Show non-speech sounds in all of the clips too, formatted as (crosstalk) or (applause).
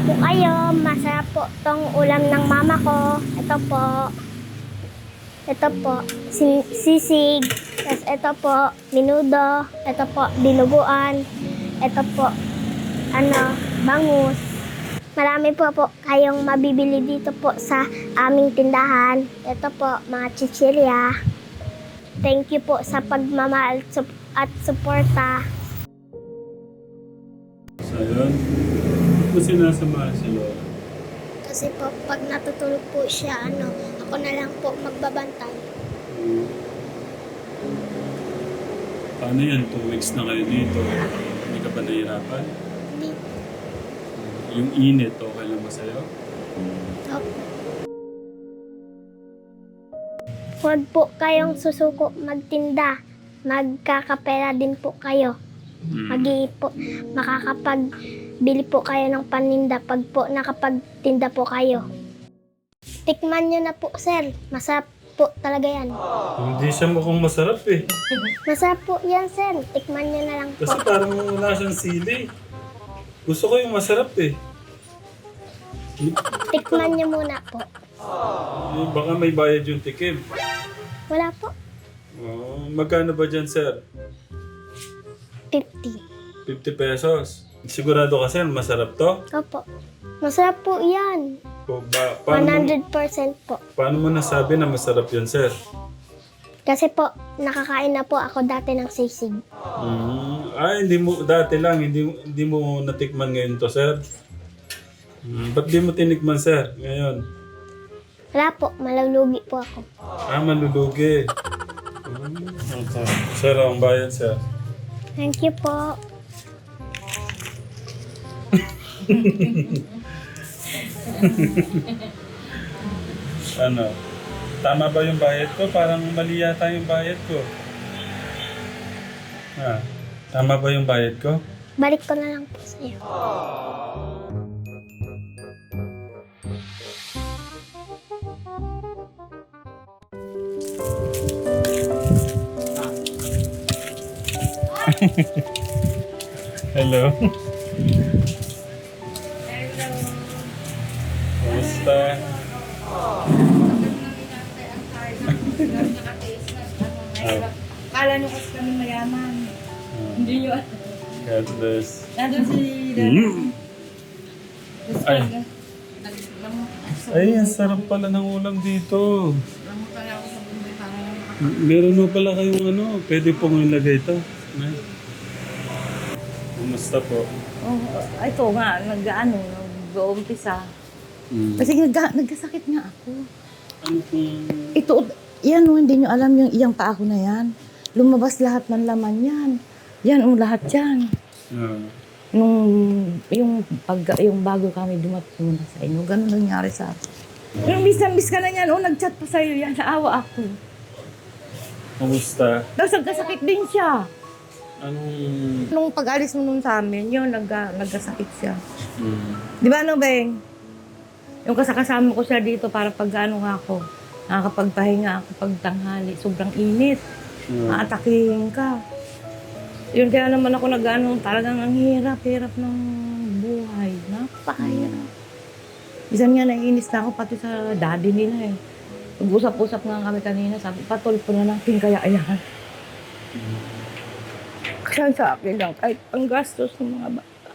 na po kayo. Masarap po tong ulam ng mama ko. Ito po. Ito po, si- sisig. Tapos ito po, minudo. Ito po, dinuguan. Ito po, ano, bangus. Marami po po kayong mabibili dito po sa aming tindahan. Ito po, mga chichirya. Thank you po sa pagmamahal at suporta. So. Mo sinasamahan si Lola? Kasi po, pag natutulog po siya, ano, ako na lang po magbabantay. Hmm. Paano yan? Two weeks na kayo dito. Hindi ka ba nahihirapan? Hindi Yung init, okay lang ba sa'yo? po. Huwag po kayong susuko magtinda. Magkakapera din po kayo. Magi po, makakapagbili po kayo ng paninda pag po nakapagtinda po kayo. Tikman nyo na po, sir. Masarap po talaga yan. Hindi siya mukhang masarap eh. (laughs) Masarap po yan, sir. Tikman nyo na lang po. Kasi parang wala siyang sili. Gusto ko yung masarap eh. Tikman nyo muna po. Eh, Baka may bayad yung tikim. Wala po. Oh, magkano ba dyan, sir? 50. 50 pesos. Sigurado ka, sir, masarap to? Opo. Masarap po yan. O ba, paano, mo, 100% po. paano mo nasabi na masarap yun, sir? Kasi po, nakakain na po ako dati ng sisig. Mm, ah, hindi mo, dati lang, hindi, hindi mo natikman ngayon to, sir? Mm, ba't di mo tinikman, sir, ngayon? Wala po, malulugi po ako. Ah, malulugi. Mm, okay. Sir, ang bayad, sir. Thank you po. Ano? Tama ba yung bayad ko? Parang mali yata yung bayad ko. Ah, tama ba yung bayad ko? Balik ko na lang po sa iyo. (laughs) Hello. Kumusta? Ah, Kala nyo kasi kami mayaman. ah, Hindi nyo. God bless. Nandun si Mm. Tapos Ay. Ay, ang sarap pala ng ulam dito. Meron mo pala kayong ano, pwede pong ilagay ito. Kumusta po? Oh, ito nga, nag-ano, nag-uumpisa. Mm. Kasi nag nagkasakit nga ako. Ano pong... Ito, yan o, hindi nyo alam yung iyang paa ko na yan. Lumabas lahat ng laman yan. Yan, o, lahat yan. Ah, Nung, yung, pag, yung bago kami dumating na sa inyo, ganun nangyari sa akin. Yung bis na bis ka na yan, o, nag-chat pa sa'yo yan, naawa ako. kumusta? Tapos nagkasakit din siya. Anong... Nung pag-alis mo nun sa amin, yun, nag, nagkasakit siya. Mm. Di ba ano, Beng? Yung kasakasama ko siya dito para pag ano nga ako, nakakapagpahinga ako pag tanghali. Sobrang init. Maatakihin ka. Yun kaya naman ako nag-ano, talagang ang hirap, hirap ng buhay. Napakahirap. Bisan nga naiinis na ako pati sa daddy nila eh. Nag-usap-usap nga kami kanina, sabi, patulpo na natin kaya ayan. Kaya sa akin lang, kahit ang gastos ng mga bata.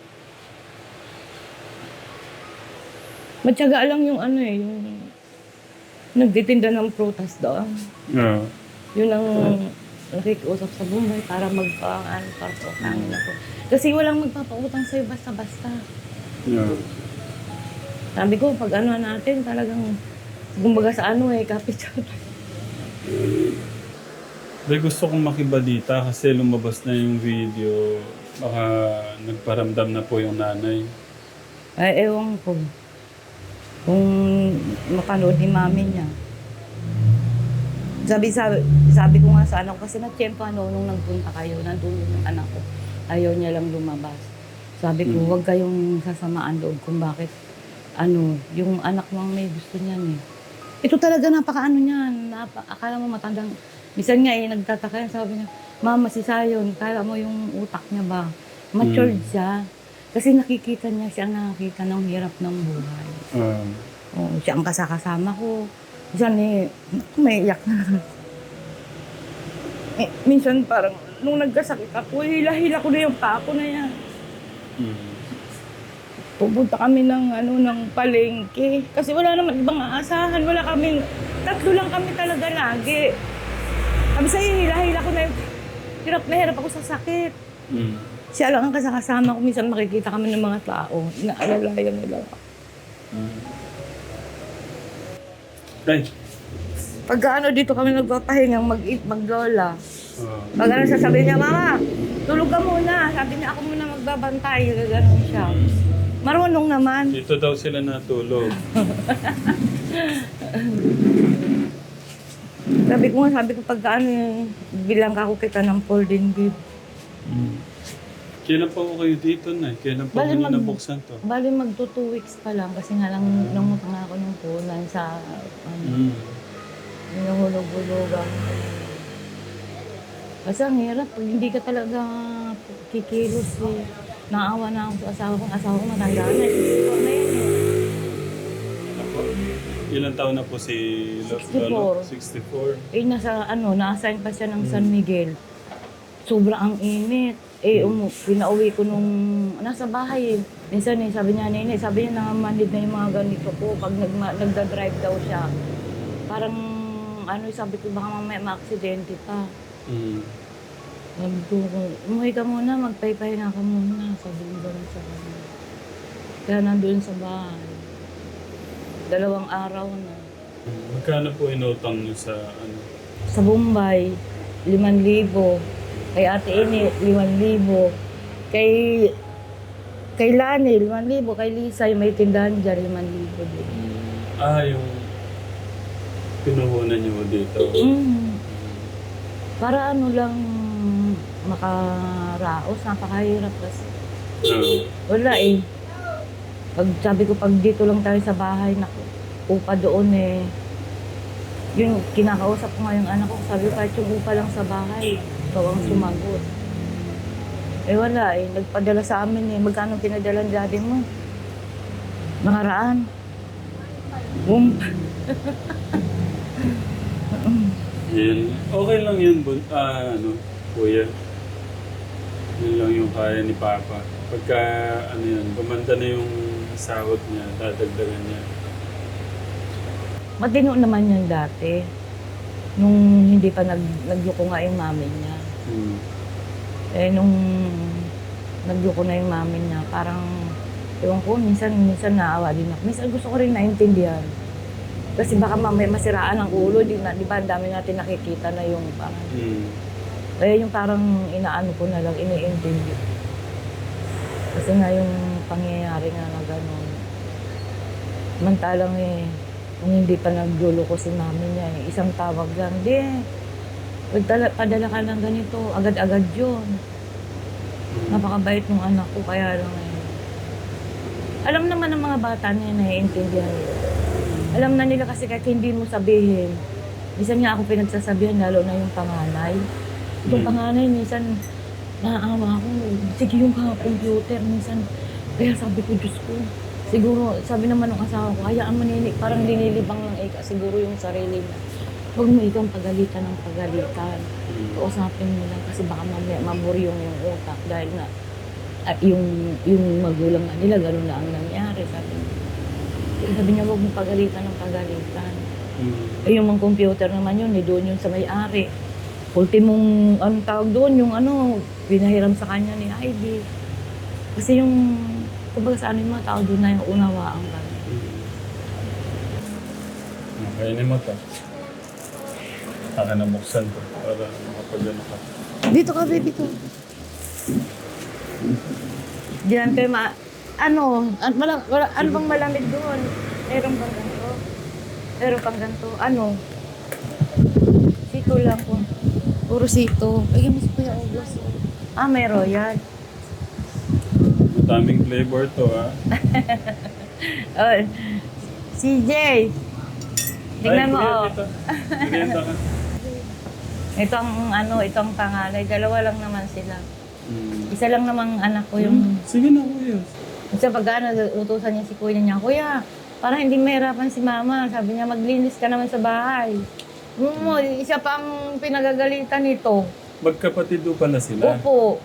Matyaga lang yung ano eh, yung nagtitinda ng prutas doon. ah, Yun ang nakikiusap sa bumbay para magpa-ano, para pautangin ako. Kasi walang magpapautang sa'yo basta-basta. yeah. Sabi ko, pag ano natin, talagang, kumbaga sa ano eh, kapit May gusto kong makibalita kasi lumabas na yung video. Baka nagparamdam na po yung nanay. Ay, ewan ko. Kung mapanood ni mami niya. Sabi, sabi, sabi ko nga sa anak ko, kasi nagtiyempo ano, nung nagpunta kayo, nandun yung anak ko. Ayaw niya lang lumabas. Sabi ko, Mm. huwag kayong sasamaan loob kung bakit, ano, yung anak mo ang may gusto niyan eh. Ito talaga napaka-ano niyan, napa, akala mo matandang, Minsan nga eh, nagtataka yan, sabi niya, Mama, si Sayon, kala mo yung utak niya ba? Matured Mm. siya. Kasi nakikita niya, siya ang nakakita ng hirap ng buhay. Ah. Oo, siya ang kasakasama ko. Minsan eh, may iyak na. eh, minsan parang, nung nagkasakit ako, hila-hila ko na yung paa ko na yan. Mm. Pupunta kami ng ano ng palengke. Kasi wala naman ibang aasahan. Wala kami, tatlo lang kami talaga lagi. Sabi sa'yo, hila-hila ko na yung, hirap na hirap ako sa sakit. Mm. Siya lang ang kasakasama ko. Minsan makikita kami ng mga tao. Inaalalayan nila. ako. Mm. Ay. Pagka ano dito kami nagpapahingang mag-eat, maglola. Ah. Pag ano sasabihin niya, Mama, tulog ka muna. Sabi niya, ako muna magbabantay. Gaganon siya. Marunong naman. Dito daw sila natulog. (laughs) Sabi ko nga, sabi ko pagka ano, bilang ako kita ng folding bed. Mm. Kailan pa ko kayo dito na? Kailan pa Bali, ko mag- nabuksan to? Bali magto two weeks pa lang kasi nga lang nangutang ako ng punan sa ano, Mm. Hinuhulog-hulugan. Kasi ang hirap, pag hindi ka talaga kikilos eh. Naawa na ako sa asawa ko. Asawa ko matanda na. 64 na yan eh. Ako. Ilan taon na po si Lo- 64. Lolo? 64. Eh, nasa ano, na-assign pa siya ng San Miguel. Sobrang ang init. Eh, umu, pinauwi ko nung nasa bahay eh. Minsan eh, sabi niya, nene, sabi niya, nangamanid na yung mga ganito ko pag nagma, nagda-drive daw siya. Parang, ano, sabi ko, baka mamaya ma-aksidente pa. Mm. Sabi ko, umuwi ka muna, magpaypahinga ka muna. Sabi ko sa kanya. Kaya nandun sa bahay. Dalawang araw na. Mm. Magkano po inutang niyo sa ano? Sa Bombay, 5,000. Kay Ate Ini, 5,000. Kay kay Lani, 5,000. Kay Lisa, yung may tindahan dyan, 5,000 din. Ah, yung pinuhunan niyo dito. Mm. Para ano lang makaraos, napakahirap kasi. Ah. Wala eh. Pag sabi ko, pag dito lang tayo sa bahay, naku, upa doon eh. Yung kinakausap ko nga yung anak ko, sabi ko, kahit yung upa lang sa bahay, ikaw ang sumagot. Eh wala eh, nagpadala sa amin eh. Magkano pinadala ng daddy mo? Nakaraan. Um, (laughs) Yan. Okay lang yun, bun, ah, ano, kuya. Yun lang yung kaya ni Papa. Pagka, ano yun, gumanda na yung sahod niya, dadagdagan niya. matino naman yan dati. Nung hindi pa nag, nagyuko nga yung mami niya. Hmm. Eh, nung nagyuko na yung mami niya, parang, ewan ko, minsan, minsan naawa din ako. Minsan gusto ko rin naintindihan. Kasi baka mamaya masiraan ang ulo, di, na, di ba, ang dami natin nakikita na yung parang, Hmm. kaya yung parang inaano ko na lang, iniintindi. Kasi nga yung pangyayari nga na gano'n. Mantalang eh, kung hindi pa nagdulo ko si mami niya, eh, isang tawag lang, di, padala, padala ka ng ganito, agad-agad yun. Napakabait ng anak ko, kaya lang eh. Alam naman ng mga bata na yun, naiintindihan nila. Alam na nila kasi kahit hindi mo sabihin. Minsan nga ako pinagsasabihan, lalo na yung panganay. Itong Mm. panganay, minsan, naaawa ako. Sige yung computer, minsan. Kaya sabi ko, Diyos ko, siguro, sabi naman ng asawa ko, hayaan mo nini, parang linilibang lang ika, siguro yung sarili niya. Huwag mo ikang pagalitan ng pagalitan. Hmm. Kausapin mo lang kasi baka mamaya maburyong yung utak dahil nga at yung yung magulang nga nila gano'n na ang nangyari sabi niya. Sabi niya huwag mo pagalitan ng pagalitan. Hmm. Eh yung mga computer naman yun, eh, doon yun sa may-ari. Ultimong, anong tawag doon, yung ano, pinahiram sa kanya ni Ivy. Kasi yung, kumbaga sa ano yung mga tao doon na yung unawaan ka. Okay, ni mo to. Akin na buksan to para makapagano ka. Dito ka, baby ko. Diyan kayo ma... Ano? An mala, wala, ano bang malamig doon? Meron bang ganito? Meron pang ganito? Ano? Sito lang po. Puro sito. Ay, mas Kuya August. Ah, may royal. Daming flavor to ha. (laughs) Oh, CJ! Tingnan mo, oh. Merienda ka. (laughs) Ito ang ano, itong panganay. Dalawa lang naman sila. Mm. Isa lang namang anak ko yung... Sige na, kuya. Sa pag ano, utusan niya si kuya niya, Kuya, para hindi mahirapan si mama. Sabi niya, maglinis ka naman sa bahay. Mo, isa pa ang pinagagalitan nito. Magkapatid do pala sila. Opo.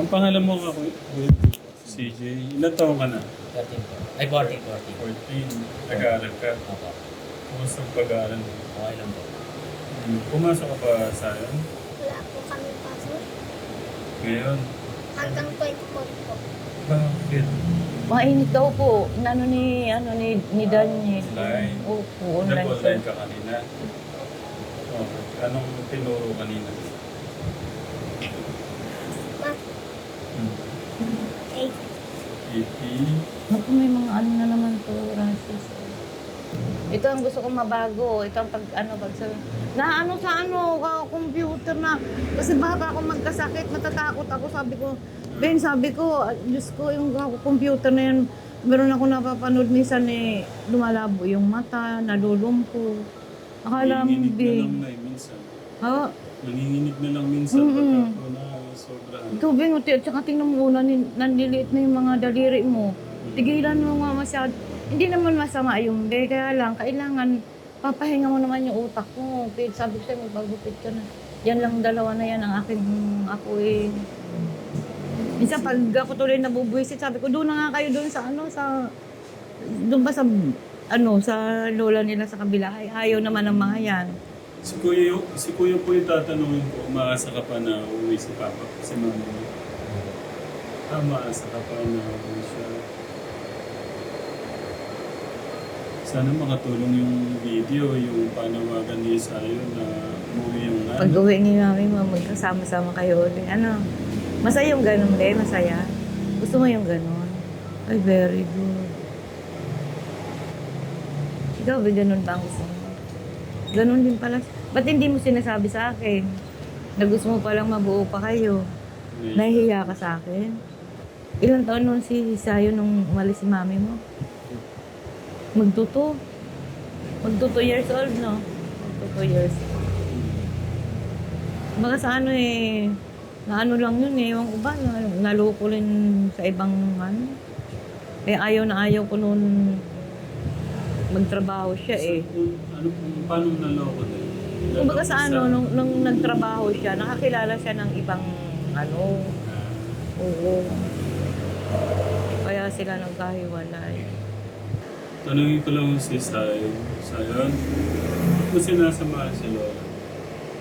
Ang pangalan mo nga, kuya, CJ, ilan taong ka na? 13 po. Ay, 14, 14. 14. Nag-aaral ka. Opo. Kumusta ang pag-aaral mo? Okay lang po. Hmm. Pumasok ka pa sa ayon? Wala po kami pasok. Ngayon? Hanggang 24 po. Bakit? Mainit daw po. Ano ni, ano ni, ni Daniel. Online? Opo, online Nag-online ka kanina? Okay. Anong tinuro kanina? Naku, may mga ano na naman to, Francis. Ito ang gusto kong mabago. Ito ang pag, ano, pag sa, na ano sa ano, ka, computer na. Kasi baka ako magkasakit, matatakot ako. Sabi ko, Ben, sabi ko, ah, Diyos ko, yung ako, computer na yan, meron ako napapanood minsan eh, lumalabo yung mata, nalulumpo. Akala mo, Ben. lang na eh, minsan. Ha? Nanginginig na lang minsan Mm-mm. pagka po na sobrang. Ito, Ben, at saka tingnan mo, nan, nanliliit na yung mga daliri mo. Tigilan mo nga masyado. Hindi naman masama yung be, kaya lang, kailangan papahinga mo naman yung utak mo. Pid, sabi ko sa'yo, magbagupit ka na. Yan lang dalawa na yan ang aking ako eh. Minsan pag ako tuloy nabubuisit, sabi ko, doon na nga kayo doon sa ano, sa, doon ba sa, ano, sa lola nila sa kabila. Ay, ayaw naman ng mga yan. Si Kuya, si Kuya po yung tatanungin ko, umaasa ka pa na uwi si Papa, si Mama mo. Ah, umaasa ka pa na uwi siya. Sana makatulong yung video, yung panawagan ni Isayo na umuwi yung Pag nanay. uwi ni mami mo, magkasama-sama kayo ulit. Ano, masaya yung ganun din, masaya. Gusto mo yung ganun? Ay, very good. Ikaw ba ganun ba ang gusto mo? Ganun din pala. Ba't hindi mo sinasabi sa akin? Na gusto mo palang mabuo pa kayo. Nahihiya ka sa akin? Ilang taon nun si Sayo nung umalis si mami mo? Magtuto. Magtuto years old, no? Magtuto years Baka sa ano eh, na ano lang yun eh, ewan ko ba, na, naloko rin sa ibang ano. Kaya ayaw na ayaw ko noon magtrabaho siya eh. Ano, paano naloko din? Kumbaga sa ano, nung, nung nagtrabaho siya, nakakilala siya ng ibang ano, oo. Kaya sila nagkahiwalay. Tanungin ko lang si Sayo. Sayo, ba't mo sinasamahan si Lola?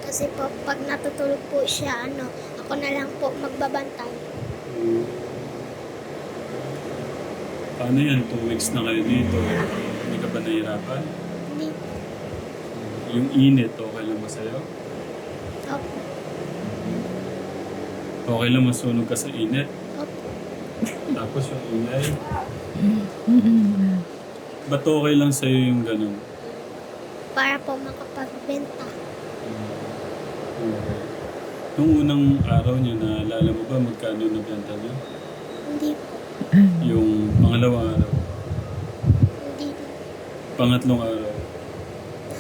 Kasi po, pag natutulog po siya, ano, ako na lang po magbabantay. Hmm. Paano yan? Two weeks na kayo dito. Hindi ka ba nahihirapan? Yung init, okay lang ba sa'yo? Opo. Okay lang masunog ka sa init. Opo. Tapos yung ingay. Ba't okay lang sa'yo yung ganun? Para po makapagbenta. Okay. Nung unang araw niyo, naalala mo ba magkano nabenta niyo? Hindi po. Yung pangalawang araw. Hindi po. Pangatlong araw.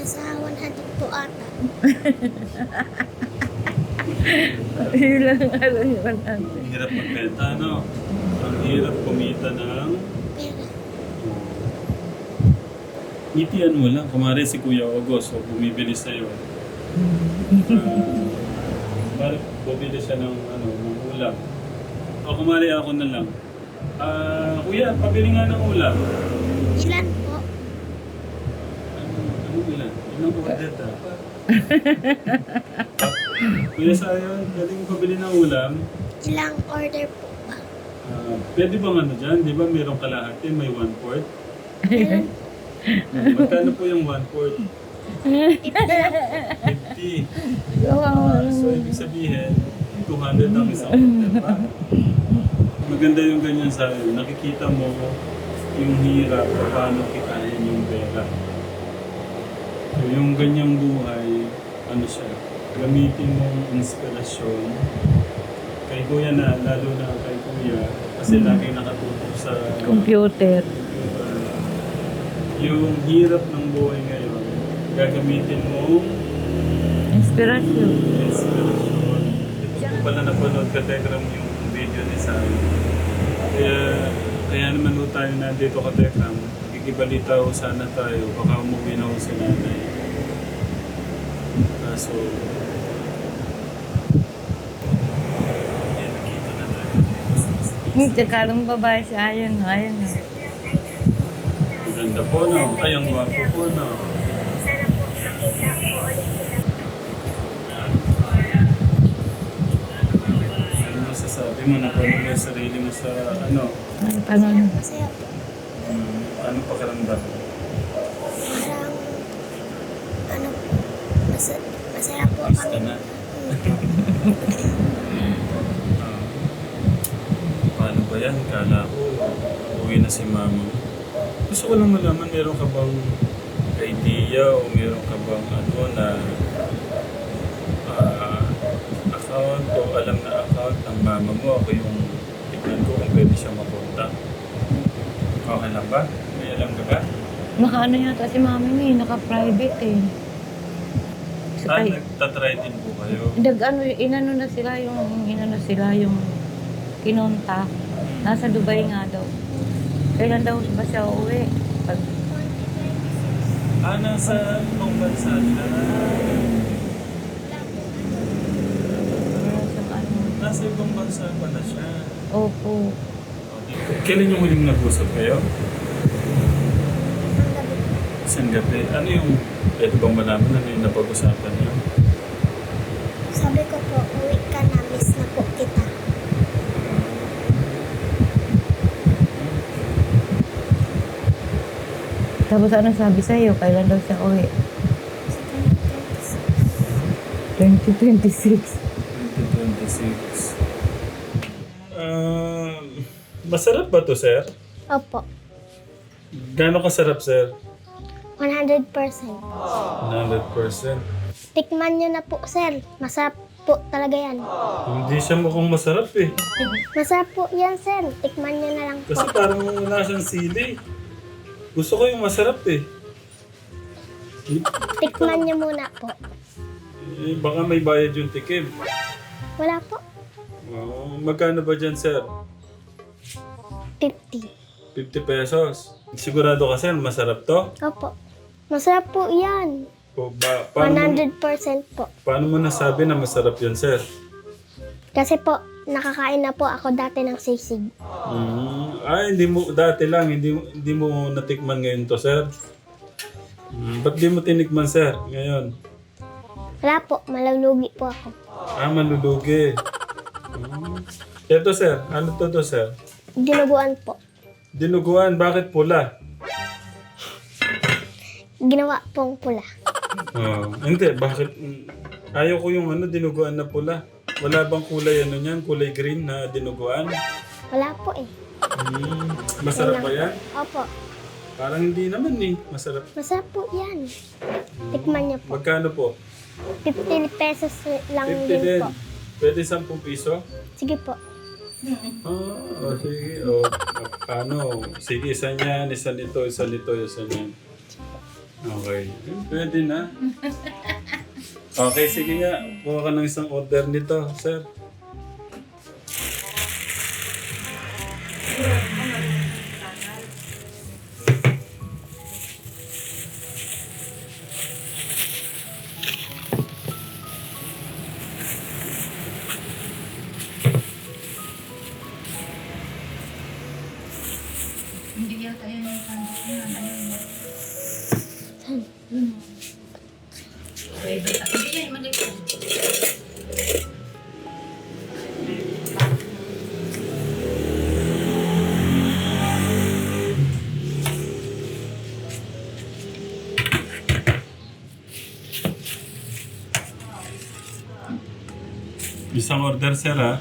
Nasa 100 po ata. (laughs) Yun lang ang alam niyo natin. Ang hirap magbenta, no? Ang hirap kumita ng... Pera. Ngitian mo lang. Kumari si Kuya Ogos, o bumibili sa'yo. (laughs) Uh, kumari bumili siya ng, ano, ng ulam. O kumari ako na lang. Ah, kuya, pabili nga ng ulam. Ilan po? Ano, ano Ilang order dapat? Kuya Sayon, galing pabili ng ulam. Ilang order po ba? Ah, pwede bang ano dyan? Di ba mayroong kalahati, may one fourth? Ilan? (laughs) Magkano po yung one fourth? 50. Ah, so, ibig sabihin, 200 ang isang order pa. Maganda yung ganyan sa nakikita mo yung hirap paano kikain yung pera. So, yung ganyang buhay, ano siya, gamitin mong inspirasyon kay kuya na, lalo na kay kuya, kasi lagi nakatutok sa Computer. computer. Yung hirap ng buhay ngayon, gagamitin mo Inspirasyon. inspirasyon. Nga pala napanood ka Tekram yung video ni Sam. Kaya, kaya naman tayo nandito ka Tekram. Gigibalita ho sana tayo. Baka umuwi na ho si nanay. Kaso, yan, nakita na tayo. Hindi, kalong babae siya. Ayun, ayun. Ang ganda po, no? Ay, ang gwapo po, no? Ano masasabi mo? Napanood mo yung sarili mo sa ano? Ay, paano? Masaya po. Hmm, ano pakiramdam? Parang, ano po, masa- masaya po Ayos ka kami. na. Ah, paano ba yan? Kala ko, uwi na si mama. Gusto ko lang malaman, meron ka bang idea o meron ka bang ano na ah, account o alam na account ng mama mo? Ako yung tignan ko kung pwede siya mapunta. Okay lang ba? Alam ka ba? Naka-ano yata si mami eh, naka-private eh. So, Ah, nagtatry din po kayo. nag, ano, inano na sila yung, inano sila yung kinonta. Nasa Dubai nga daw. Kailan daw ba siya uuwi? Pag, Ah, nasa ibang bansa siya. nasa ano. Nasa ibang bansa pala siya. Opo. Kailan yung huling nag-usap kayo? Ang gabi po. Isang gabi. Ano yung, pwede bang malaman ano yung napag-usapan niyo? Sabi ko po, uwi ka na, miss na po kita. Tapos ano sabi sa'yo? Kailan daw siya uwi? Sa 2026. 2026. Um, masarap ba to, sir? Opo, Gano'ng kasarap, sir? 100%. 100%. Tikman nyo na po, sir. Masarap po talaga yan. Hindi siya mukhang masarap eh. Masarap po yan, sir. Tikman nyo na lang po. Kasi parang wala siyang sili. Gusto ko yung masarap eh. Tikman nyo muna po. Eh, Baka may bayad yung tikim. Wala po. Oh, magkano ba dyan, sir? 50. 50 pesos. Sigurado ka, sir, masarap to? Opo. Masarap po yan. O ba, paano, 100% po. paano mo nasabi na masarap yan, sir? Kasi po, nakakain na po ako dati ng sisig. Mm, ay, hindi mo, dati lang, hindi, hindi mo natikman ngayon to, sir? Mm, ba't di mo tinikman, sir, ngayon? Wala po, malulugi po ako. Ah, malulugi. Mm. Ito, sir, ano to to, sir? Dinuguan po. Dinuguan, bakit pula? Ginawa pong pula. Oh, hindi, bakit? Ayaw ko yung ano, dinuguan na pula. Wala bang kulay ano niyan? Kulay green na dinuguan? Wala po eh. Mm, masarap ba yan? Opo. Parang hindi naman eh. Masarap. Masarap po yan. Tikman niyo po. Magkano po? 50 pesos lang 50 din din. po. Pwede 10 piso? Sige po. Oh, sige. O, ano? Sige, isa niyan, isa nito, isa nito, isa niyan. Okay. Pwede na. Okay, sige nga. Kuha ka ng isang order nito, sir. Isang order, sir, ha?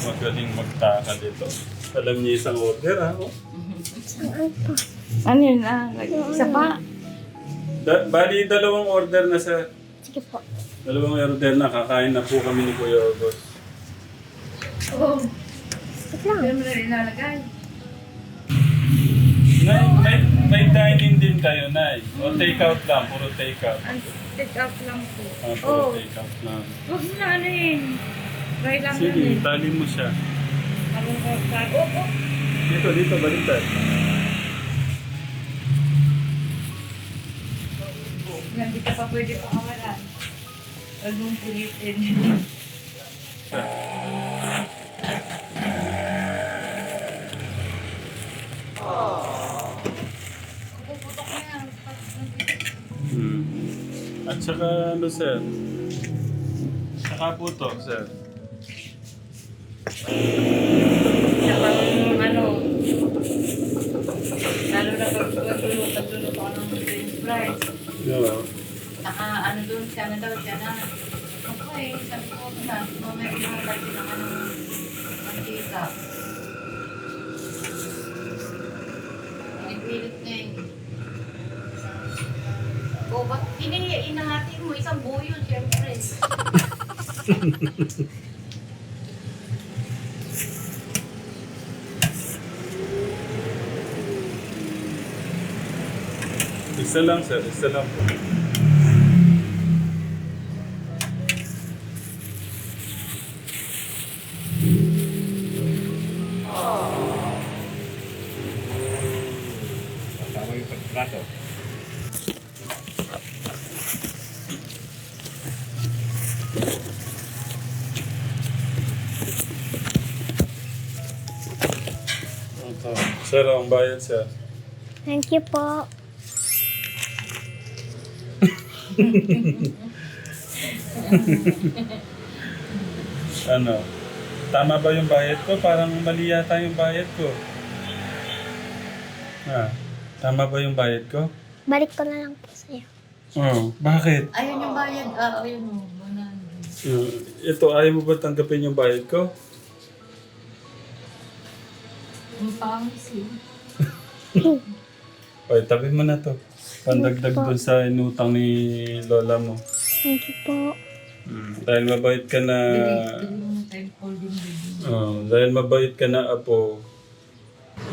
Magaling magtaka dito. Alam niya isang order, ha? Oh. Saan po? Ano yun ah? Isa pa? Da- bali, dalawang order na, sir. Sige po. Dalawang order na. Kakain na po kami ni Kuya August. Oo. Wait lang. mo na ilalagay. May, dining din kayo, Nay. O take out lang, puro take out. Ang take out lang po. Ah, puro Oh, take out lang. huwag mo na ano eh. Try lang Sige, yan eh. tali mo siya. Marunong ka. Oh, oh. Dito, dito, baliktad. Yan, di ka pa pwede pakawalan. Huwag mong pilitin. Puputok At saka ano, sir? Saka po to, sir. Saka ano, lalo na pag pagluto, pagluto ako ng french fries. Yeah. Naka ano doon, siya na daw, siya na. Ako eh, sabi ko mamaya pinakatay ka ng mantika. Pinipilit niya eh. O, ba't ini inahati mo? Isang buo syempre. Isa lang, sir. Isa lang Sir, ang bayad, sir. Thank you po. Ano? Tama ba yung bayad ko? Parang mali yata yung bayad ko. Ah, tama ba yung bayad ko? Balik ko na lang po sa'yo. Oh, bakit? Ayun yung bayad. Ah, ayun o. Uh, ito, ayaw mo ba tanggapin yung bayad ko? Ang pangis (laughs) eh. Oy, tabi mo na to. Pandagdag dun sa inutang ni lola mo. Thank you po. Mm, dahil mabait ka na... Na. Oh, dahil mabait ka na, Apo.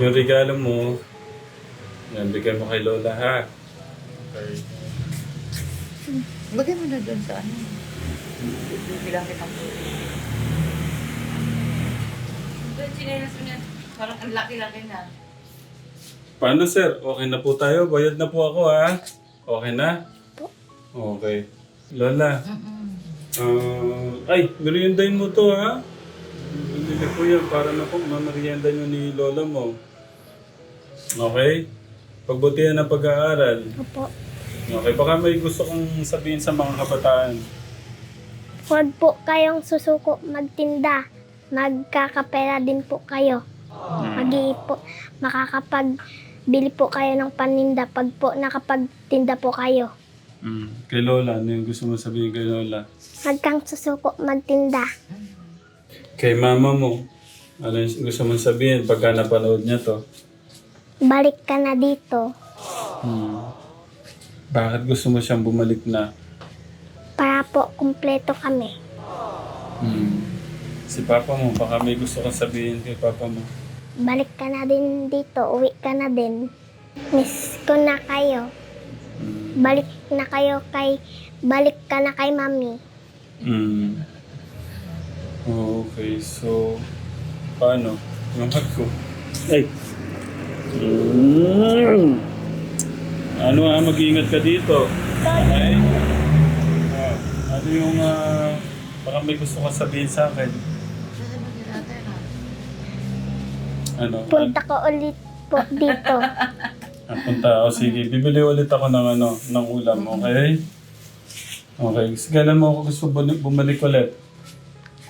Yung regalo mo, yan, bigay mo kay Lola, ha? Okay. Bagay mo na doon sa ano. Bilang kitang po. Doon sinelas mo niya. Parang ang laki-laki na. Paano, sir? Okay na po tayo? Bayad na po ako, ha? Okay na? Okay. Lola, ah, ay, meriendahin mo to, ha? Bibili ko yan para na po mamerienda nyo ni Lola mo. Okay? Pagbutihan ng pag-aaral. Opo. Okay, baka may gusto kong sabihin sa mga kabataan. Huwag po kayong susuko magtinda. Magkakapera din po kayo. Mag-iipo. Makakapagbili po kayo ng paninda pag po nakapagtinda po kayo. Mm. Kay Lola, ano yung gusto mo sabihin kay Lola? Huwag kang susuko magtinda. Kay mama mo, ano yung gusto mo sabihin pagka napanood niya to? Balik ka na dito Hmm. Bakit gusto mo siyang bumalik na? para po kumpleto kami. Hmm. Si papa mo, baka may gusto kang sabihin kay papa mo. Balik ka na din dito. Uwi ka na din. Miss ko na kayo. Balik na kayo kay... Balik ka na kay mami. Hmm. Oh, okay, so... Paano? Yung hug ko. Ay! Mm. Ano ah, mag-iingat ka dito. Okay? Ah, ano yung... ah, baka may gusto ka sabihin sa akin. Sasabihin natin ah. Ano? Punta ko ulit po dito. Ah, (laughs) punta. O sige, bibili ulit ako ng ano, ng ulam, okay? Okay. Kailan mo ako gusto bumalik, bumalik ulit?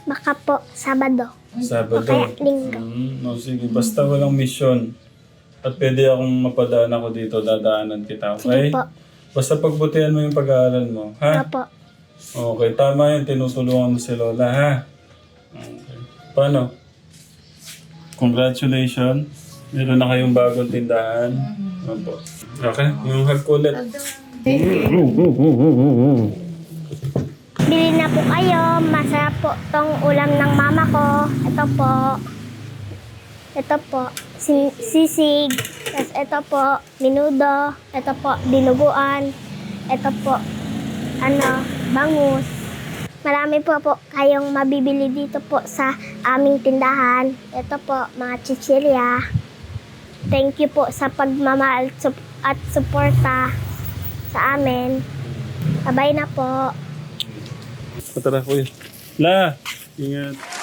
Baka po, Sabado. Sabado. O kaya linggo. Mm, no, sige, basta walang mission. At pwede akong mapadaan ako dito, dadaanan kita, okay? Sige po. Basta pagbutihan mo yung pag-aaral mo, ha? Opo. Okay, tama yun. Tinutulungan mo si Lola, ha? Okay. Paano? Congratulations. Meron na kayong bagong tindahan. Opo. Okay, yung hug ko ulit. Bili na po kayo. Masarap po tong ulam ng mama ko. Ito po. Ito po, si- sisig. Tapos ito po, minudo. Ito po, dinuguan. Ito po, ano, bangus. Marami po po kayong mabibili dito po sa aming tindahan. Ito po, mga chichirya. Thank you po sa pagmamahal at suporta sa amin. Babay na po. Patara, kuya. La! Ingat.